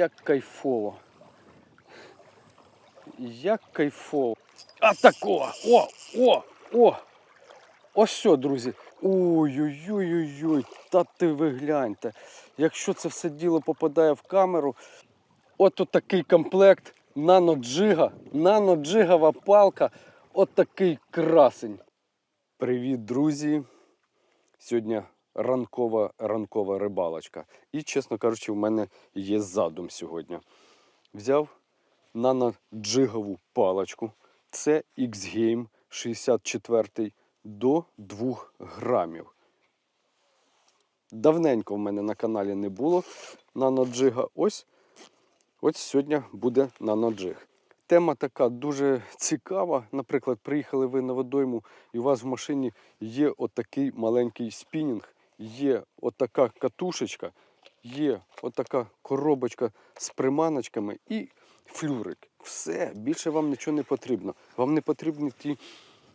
як кайфово. Як кайфово. А такого! О! О! О! Ось що, друзі. Ой-ой-ой-ой-ой, та ти ви гляньте. Якщо це все діло попадає в камеру, от такий комплект наноджига, наноджигова палка, от такий красень. Привіт, друзі! Сьогодні ранкова ранкова рибалочка. І, чесно кажучи, в мене є задум сьогодні. Взяв наноджигову паличку. Це X-Game 64 до 2 грамів. Давненько в мене на каналі не було наноджига. Ось, ось сьогодні буде наноджиг. Тема така дуже цікава. Наприклад, приїхали ви на водойму, і у вас в машині є отакий маленький спінінг, є отака катушечка, є отака коробочка з приманочками і флюрик. Все, більше вам нічого не потрібно. Вам не потрібні ті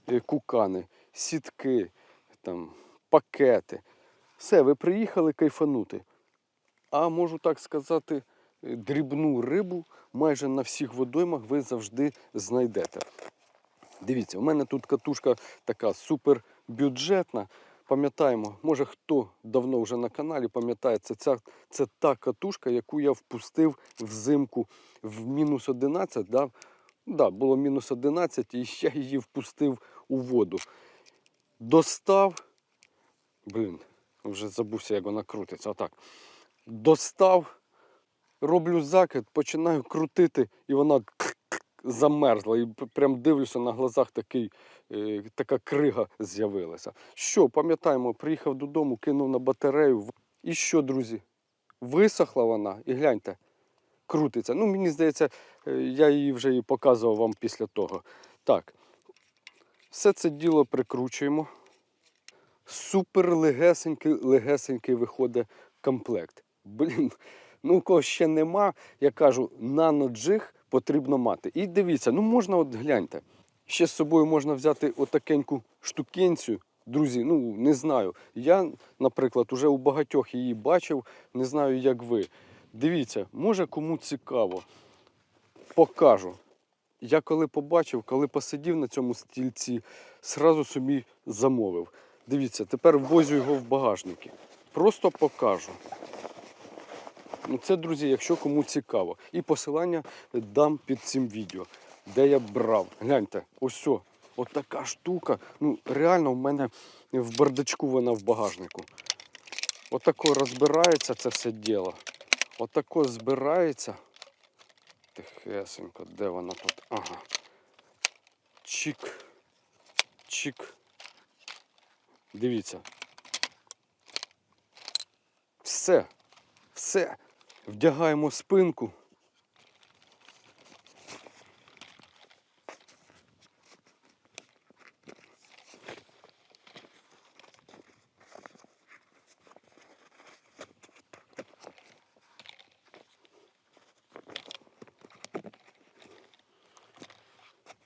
е, кукани, сітки, там, пакети. Все, ви приїхали кайфанути. А можу так сказати, е, дрібну рибу майже на всіх водоймах ви завжди знайдете. Дивіться, у мене тут катушка така супер бюджетна. Пам'ятаємо, може хто давно вже на каналі пам'ятає, це, ця, це та катушка, яку я впустив взимку в мінус 11. Да? Да, було мінус 11, і я її впустив у воду. Достав. Блін, вже забувся, як вона крутиться. Отак. Достав, роблю закид, починаю крутити, і вона замерзла. І прям дивлюся на глазах такий, е, така крига з'явилася. Що, пам'ятаємо, приїхав додому, кинув на батарею. І що, друзі? Висохла вона, і гляньте, крутиться. Ну, мені здається, е, я її вже і показував вам після того. Так, все це діло прикручуємо. Супер легесенький, легесенький виходить комплект. Блін, ну у кого ще нема, я кажу, наноджиг потрібно мати. І дивіться, ну можна, от гляньте. Ще з собою можна взяти отакеньку штукенцю. Друзі, ну не знаю. Я, наприклад, уже у багатьох її бачив, не знаю, як ви. Дивіться, може кому цікаво. Покажу. Я коли побачив, коли посидів на цьому стільці, сразу собі замовив. Дивіться, тепер ввозю його в багажники. Просто покажу. Це, друзі, якщо кому цікаво. І посилання дам під цим відео, де я брав. Гляньте, ось о, от така штука. Ну, реально в мене в бардачку вона в багажнику. Отако розбирається це все діло. Отако збирається. Тихесенько, де вона тут? Ага. Чик. Чик. Дивіться. Все. Все. Вдягаємо спинку.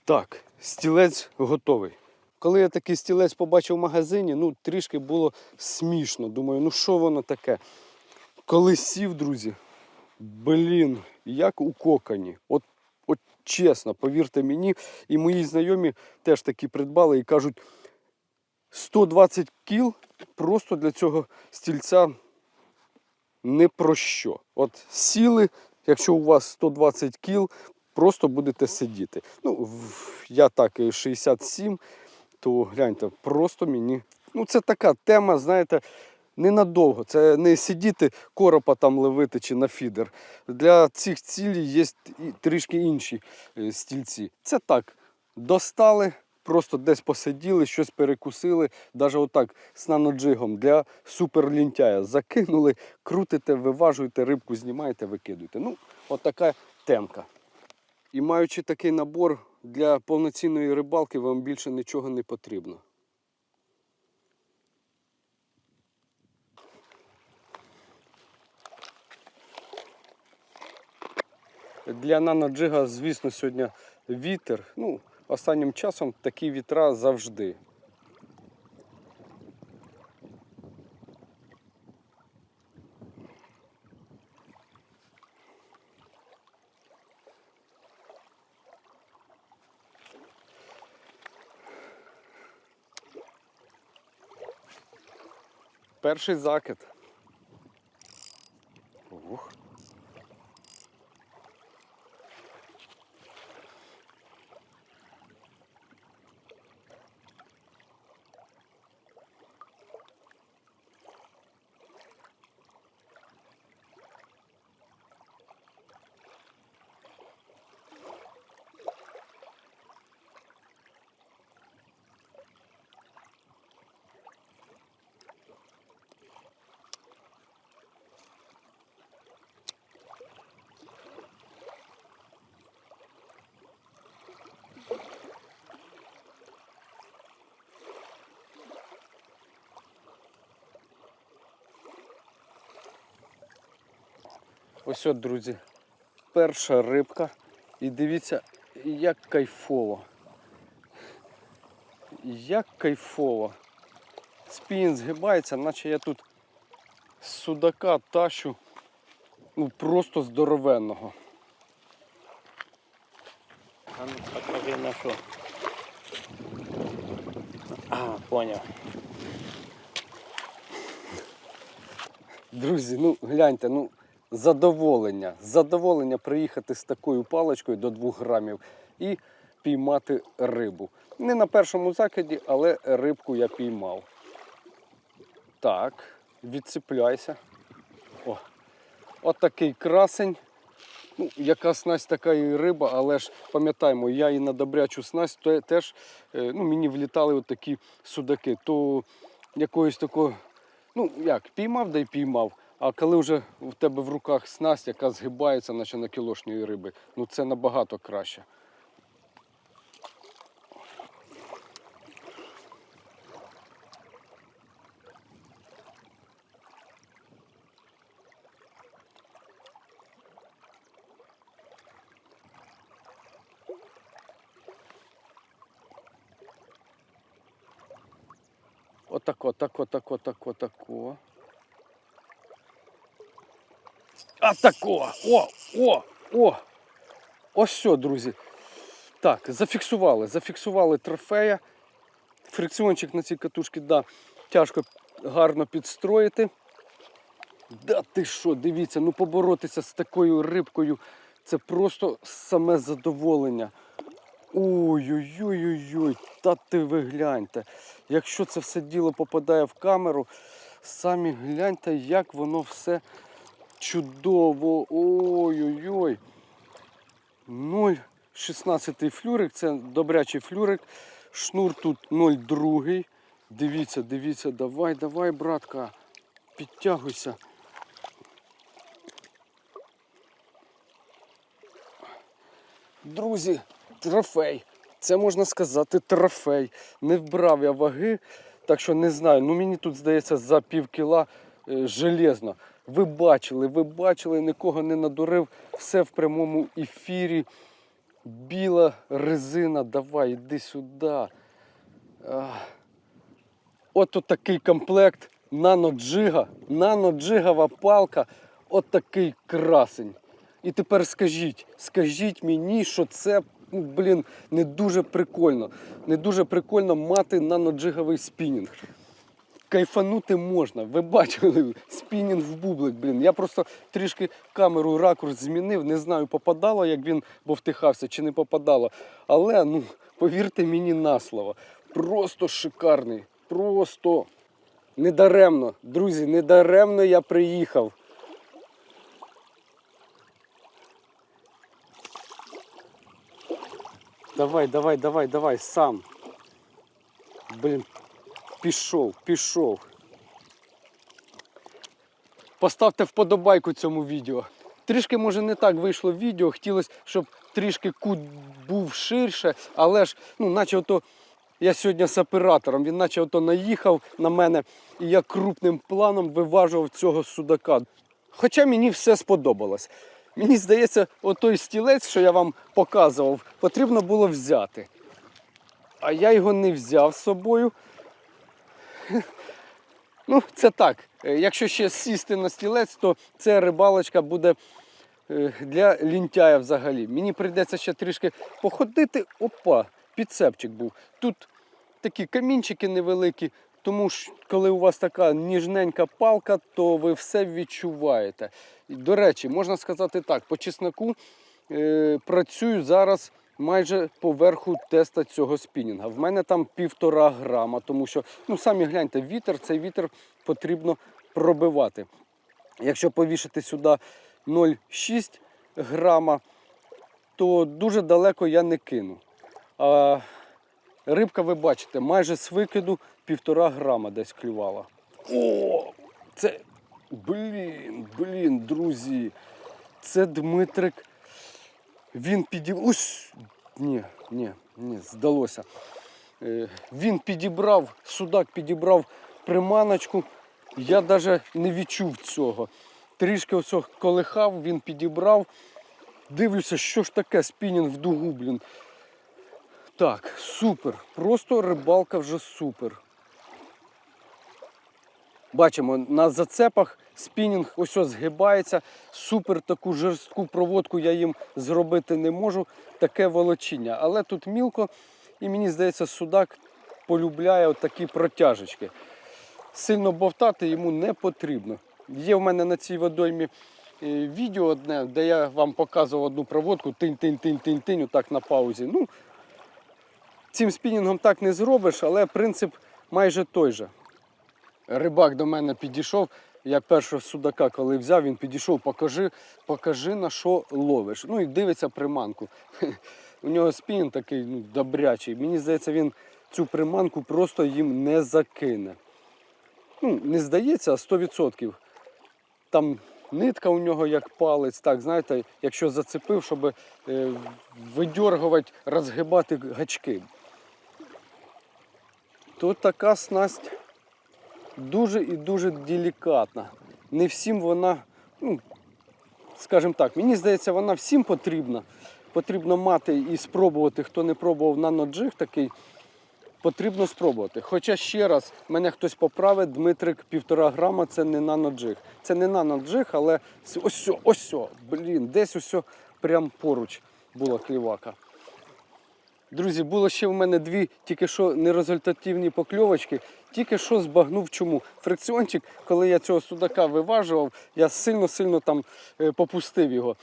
Так, стілець готовий. Коли я такий стілець побачив в магазині, ну трішки було смішно. Думаю, ну що воно таке? Коли сів, друзі, блін, як у кокані. От, от чесно, повірте мені, і мої знайомі теж такі придбали і кажуть, 120 кіл просто для цього стільця не про що. От сіли, якщо у вас 120 кіл, просто будете сидіти. Ну, я так і 67, то гляньте, просто мені. Ну, це така тема, знаєте, ненадовго. Це не сидіти коропа там ловити чи на фідер. Для цих цілей є трішки інші е, стільці. Це так, достали, просто десь посиділи, щось перекусили, навіть отак з наноджигом для суперлінтяя. Закинули, крутите, виважуєте, рибку знімаєте, викидуєте. Ну, от така темка. І маючи такий набор для повноцінної рибалки, вам більше нічого не потрібно. Для наноджига, звісно, сьогодні вітер. Ну, Останнім часом такі вітра завжди. Перший закид. Ось от, друзі, перша рибка. І дивіться, як кайфово. Як кайфово. Спін згибається, наче я тут з судака тащу ну, просто здоровенного. А ну покажи на що. А, поняв. Друзі, ну гляньте, ну задоволення. Задоволення приїхати з такою паличкою до 2 грамів і піймати рибу. Не на першому закиді, але рибку я піймав. Так, відцепляйся. О, от такий красень. Ну, яка снасть, така і риба, але ж пам'ятаємо, я і на добрячу снасть то теж е, ну, мені влітали от такі судаки. То якоїсь такого, ну як, піймав, да й піймав. А коли вже в тебе в руках снасть, яка згибається, наче на кілошньої риби, ну це набагато краще. Отако, тако, тако, тако, тако. А тако! О! О! О! Ось все, друзі. Так, зафіксували. Зафіксували трофея. Фрикціончик на цій катушці, да, тяжко гарно підстроїти. Да ти що, дивіться, ну поборотися з такою рибкою це просто саме задоволення. Ой-ой-ой-ой, та ти ви гляньте. Якщо це все діло попадає в камеру, самі гляньте, як воно все чудово. Ой-ой-ой. 0,16 флюрик, це добрячий флюрик. Шнур тут 0,2. Дивіться, дивіться, давай, давай, братка. Підтягуйся. Друзі, трофей. Це можна сказати трофей. Не вбрав я ваги, так що не знаю. Ну мені тут здається за пів кіла е, железно. Ви бачили, ви бачили, нікого не надурив. Все в прямому ефірі. Біла резина, давай, іди сюди. От такий комплект наноджига, наноджигова палка, от такий красень. І тепер скажіть, скажіть мені, що це, блін, не дуже прикольно. Не дуже прикольно мати наноджиговий спінінг. Кайфанути можна. Ви бачили спінінг в бублик, блін. Я просто трішки камеру ракурс змінив, не знаю, попадало, як він повтихався чи не попадало. Але ну, повірте мені на слово, просто шикарний. Просто недаремно, друзі, недаремно я приїхав. Давай, давай, давай, давай, сам. Блін, пішов, пішов. Поставте вподобайку цьому відео. Трішки, може, не так вийшло відео. Хотілося, щоб трішки кут був ширше, але ж, ну, наче ото я сьогодні з оператором, він наче ото наїхав на мене, і я крупним планом виважував цього судака. Хоча мені все сподобалось. Мені здається, отой стілець, що я вам показував, потрібно було взяти. А я його не взяв з собою. Ну, це так. Е, Якщо ще сісти на стілець, то ця рибалочка буде е, для лінтяя взагалі. Мені прийдеться ще трішки походити. Опа, підцепчик був. Тут такі камінчики невеликі, Тому що коли у вас така ніжненька палка, то ви все відчуваєте. До речі, можна сказати так, по чесноку е, працюю зараз майже поверху теста цього спінінга. В мене там півтора грама, тому що, ну самі гляньте, вітер, цей вітер потрібно пробивати. Якщо повішати сюди 0,6 грама, то дуже далеко я не кину. А рибка, ви бачите, майже з викиду півтора грама десь клювала. О, це. Блін, блін, друзі. Це Дмитрик. Він підібрав. Ось. Ні, ні, ні, здалося. Е, Він підібрав, судак підібрав приманочку. Я навіть не відчув цього. Трішки ось колихав, він підібрав. Дивлюся, що ж таке спінінг в дугу, блін. Так, супер. Просто рибалка вже супер. Бачимо, на зацепах спінінг ось згибається. Супер таку жорстку проводку я їм зробити не можу. Таке волочіння. Але тут мілко, і мені здається, судак полюбляє от такі протяжечки. Сильно бовтати йому не потрібно. Є в мене на цій водоймі е, відео одне, де я вам показував одну проводку, тинь-тинь-тинь-тинь-тинь, отак на паузі. Ну, цим спінінгом так не зробиш, але принцип майже той же. Рибак до мене підійшов. Я першого судака, коли взяв, він підійшов, покажи, покажи на що ловиш. Ну і дивиться приманку. У нього спінінг такий ну, добрячий. Мені здається, він цю приманку просто їм не закине. Ну, не здається, а 100%. Там нитка у нього як палець, так, знаєте, якщо зацепив, щоб е, видьоргувати, розгибати гачки. Тут така снасть дуже і дуже делікатна. Не всім вона, ну, скажімо так, мені здається, вона всім потрібна. Потрібно мати і спробувати, хто не пробував наноджиг такий, потрібно спробувати. Хоча ще раз мене хтось поправить, Дмитрик півтора грама це не наноджиг. Це не наноджиг, але ось, ось, блін, десь ось прям поруч була клівака. Друзі, було ще в мене дві тільки що нерезультативні покльовочки. Тільки що збагнув чому. Фрикціончик, коли я цього судака виважував, я сильно-сильно там е, попустив його.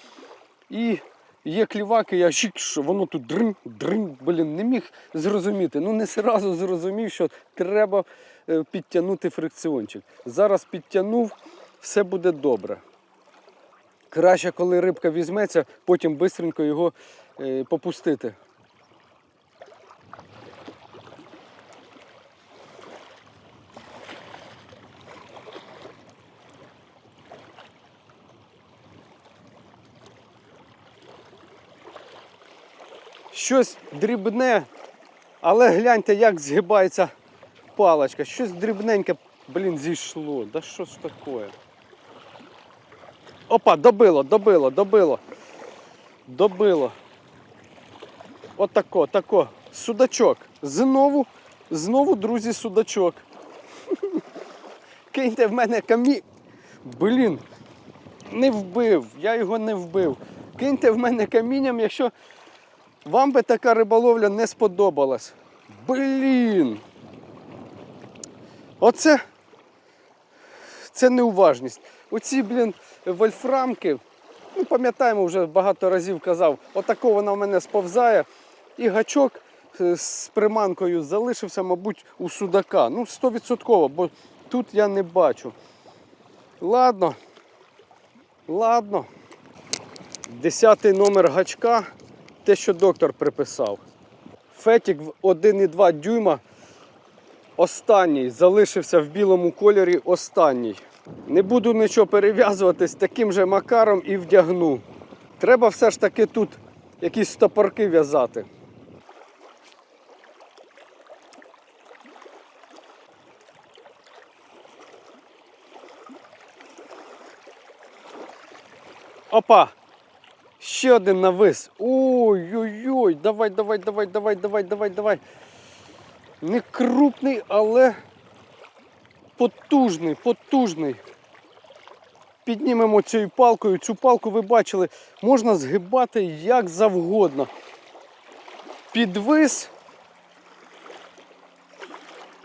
І є кліваки, я щик, що воно тут дринь, дринь, блін, не міг зрозуміти. Ну не сразу зрозумів, що треба е, підтягнути фрикціончик. Зараз підтягнув, все буде добре. Краще, коли рибка візьметься, потім швидко його е, попустити. Щось дрібне, але гляньте, як згибається паличка. Щось дрібненьке, блін, зійшло. Да що ж таке? Опа, добило, добило, добило. Добило. Отако, тако. Судачок. Знову, знову, друзі, судачок. Киньте в мене камі. Блін, не вбив. Я його не вбив. Киньте в мене камінням, якщо вам би така риболовля не сподобалась. Блін. Оце це неуважність. Оці, блін, вольфрамки, ну пам'ятаємо, вже багато разів казав, отако вона в мене сповзає, і гачок е, з приманкою залишився, мабуть, у судака. Ну, 100%, бо тут я не бачу. Ладно. Ладно. Десятий номер гачка, те, що доктор приписав. Фетік в 1,2 дюйма. Останній залишився в білому кольорі. Останній. Не буду нічого перев'язуватись таким же макаром і вдягну. Треба все ж таки тут якісь стопорки в'язати. Опа! Ще один навис. Ой-ой-ой, давай, давай, давай, давай, давай, давай, давай. Не крупний, але потужний, потужний. Піднімемо цією палкою. Цю палку ви бачили, можна згибати як завгодно. Підвис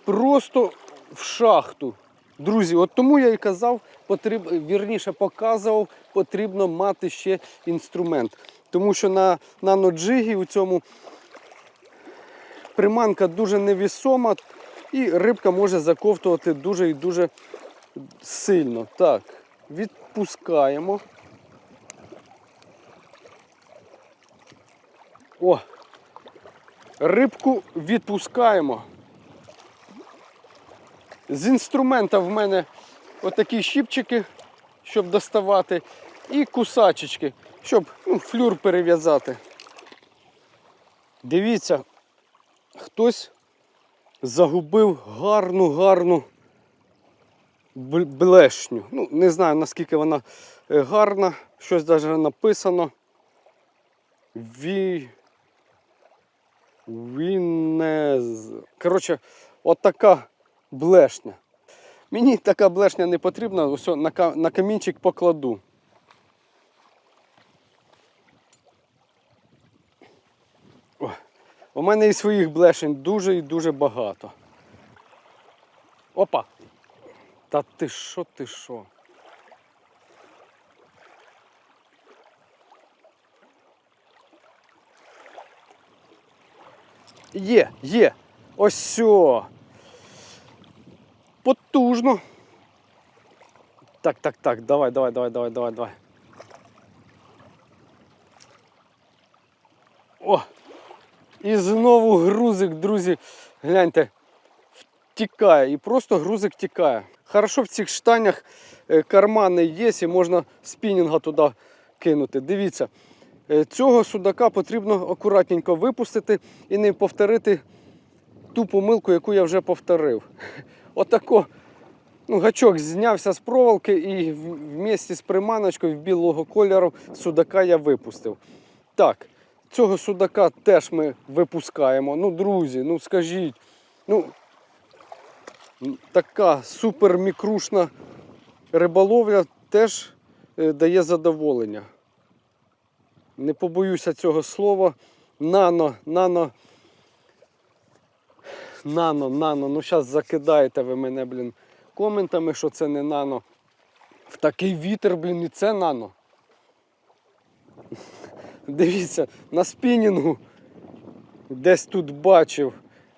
просто в шахту. Друзі, от тому я і казав, потріб, вірніше показував, потрібно мати ще інструмент. Тому що на наноджигі у цьому приманка дуже невісома і рибка може заковтувати дуже і дуже сильно. Так, відпускаємо. О! Рибку відпускаємо. З інструмента в мене отакі щіпчики, щоб доставати, і кусачечки, щоб ну, флюр перев'язати. Дивіться, хтось загубив гарну, гарну блешню. Ну, не знаю наскільки вона е, гарна, щось навіть написано. Ві... Вінез. Коротше, отака блешня. Мені така блешня не потрібна, ось на, камінчик покладу. О, у мене і своїх блешень дуже і дуже багато. Опа! Та ти що, ти що? Є, є. Ось сьо. Потужно. Так, так, так, давай, давай, давай, давай, давай, давай. О! І знову грузик, друзі. Гляньте, втікає. І просто грузик тікає. Хорошо в цих штанях е, кармани є, і можна спінінга туди кинути. Дивіться, е, цього судака потрібно акуратненько випустити і не повторити ту помилку, яку я вже повторив. Отако. Ну, гачок знявся з проволоки і в- вместе з приманочкою в білого кольору судака я випустив. Так, цього судака теж ми випускаємо. Ну, друзі, ну скажіть, ну така супермікрушна риболовля теж е, дає задоволення. Не побоюся цього слова. Нано, нано. Нано, нано. Ну зараз закидаєте ви мене, блін, коментами, що це не нано. В такий вітер, блін, і це нано. Дивіться, на спінінгу десь тут бачив.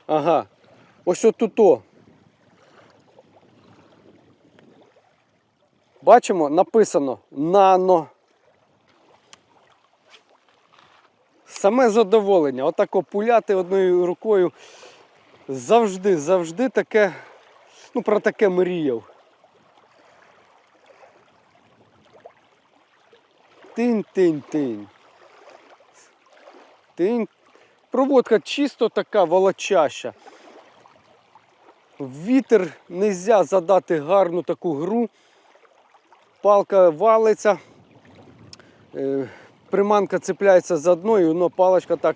Ага. Ось отуто. Бачимо, написано нано. Саме задоволення. Отако пуляти одною рукою. Завжди, завжди таке, ну про таке мріяв. Тинь-тинь-тинь. Тинь. Проводка чисто така волочаща. Вітер нельзя задати гарну таку гру. Палка валиться, е, приманка цепляється за дно і воно паличка так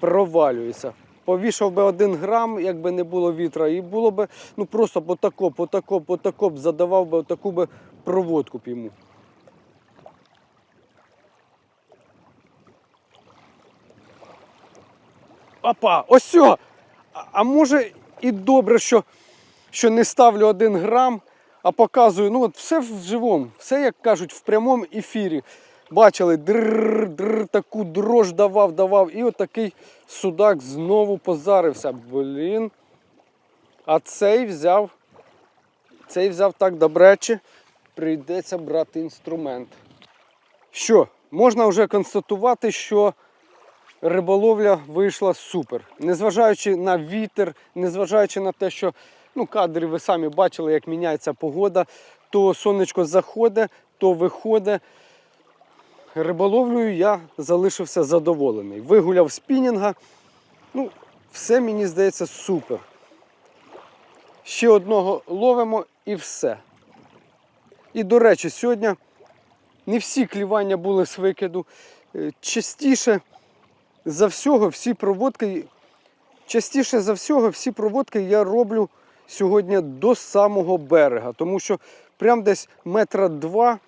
провалюється. Повішав би один грам, якби не було вітра, і було б ну просто потако, потако, потако б задавав би таку би проводку б йому. Опа, ось! А, а може і добре, що, що не ставлю один грам, а показую, ну от все в живому, все, як кажуть, в прямому ефірі. Бачили, др, др, таку дрож давав, давав, і от такий судак знову позарився. Блін. А цей взяв, цей взяв так добрече, прийдеться брати інструмент. Що, можна вже констатувати, що риболовля вийшла супер. Незважаючи на вітер, незважаючи на те, що ну, кадри ви самі бачили, як міняється погода, то сонечко заходить, то виходить. Риболовлею я залишився задоволений. Вигуляв спінінга. Ну, все мені здається супер. Ще одного ловимо і все. І до речі, сьогодні не всі клівання були з викиду. Е, Частіше за всього всі проводки, частіше за всього всі проводки я роблю сьогодні до самого берега. Тому що прям десь метра два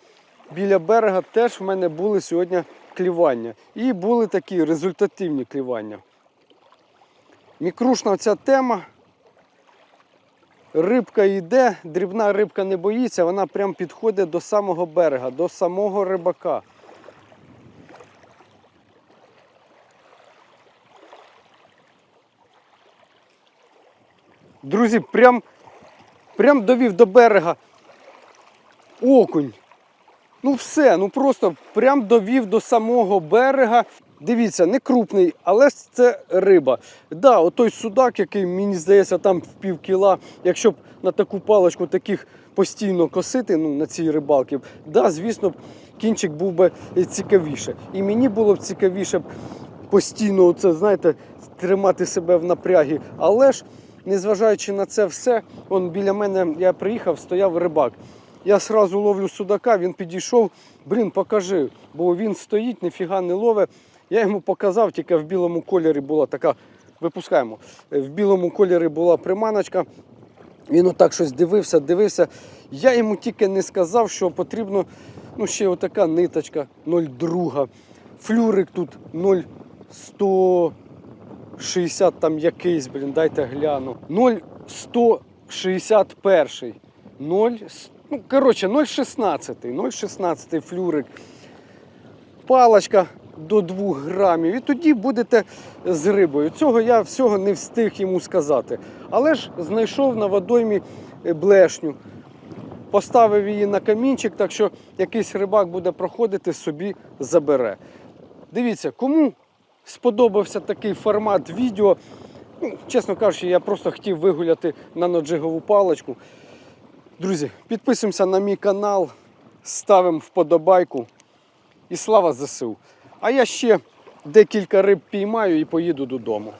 біля берега теж в мене були сьогодні клівання. І були такі результативні клівання. Мікрушна ця тема. Рибка йде, дрібна рибка не боїться, вона прям підходить до самого берега, до самого рибака. Друзі, прям, прям довів до берега окунь. Ну все, ну просто прям довів до самого берега. Дивіться, не крупний, але це риба. Да, отой судак, який мені здається, там в пів кіла, якщо б на таку паличку таких постійно косити, ну на цій рибалці, да, звісно, кінчик був би цікавіше. І мені було б цікавіше постійно, оце, знаєте, тримати себе в напрягі. Але ж, незважаючи на це все, он біля мене я приїхав, стояв рибак. Я сразу ловлю судака, він підійшов, блін, покажи, бо він стоїть, ніфіга не лове. Я йому показав, тільки в білому кольорі була така, випускаємо, в білому кольорі була приманочка. Він отак щось дивився, дивився. Я йому тільки не сказав, що потрібно ну, ще отака ниточка 0,2. Флюрик тут 0,160 там якийсь, блін, дайте гляну. 0,161. 0, ну, коротше, 0,16. 0,16 флюрик. Палочка до 2 грамів. І тоді будете з рибою. Цього я всього не встиг йому сказати. Але ж знайшов на водоймі е, блешню. Поставив її на камінчик, так що якийсь рибак буде проходити, собі забере. Дивіться, кому сподобався такий формат відео. Ну, чесно кажучи, я просто хотів вигуляти наноджигову паличку. Друзі, підписуємося на мій канал, ставимо вподобайку і слава ЗСУ. А я ще декілька риб піймаю і поїду додому.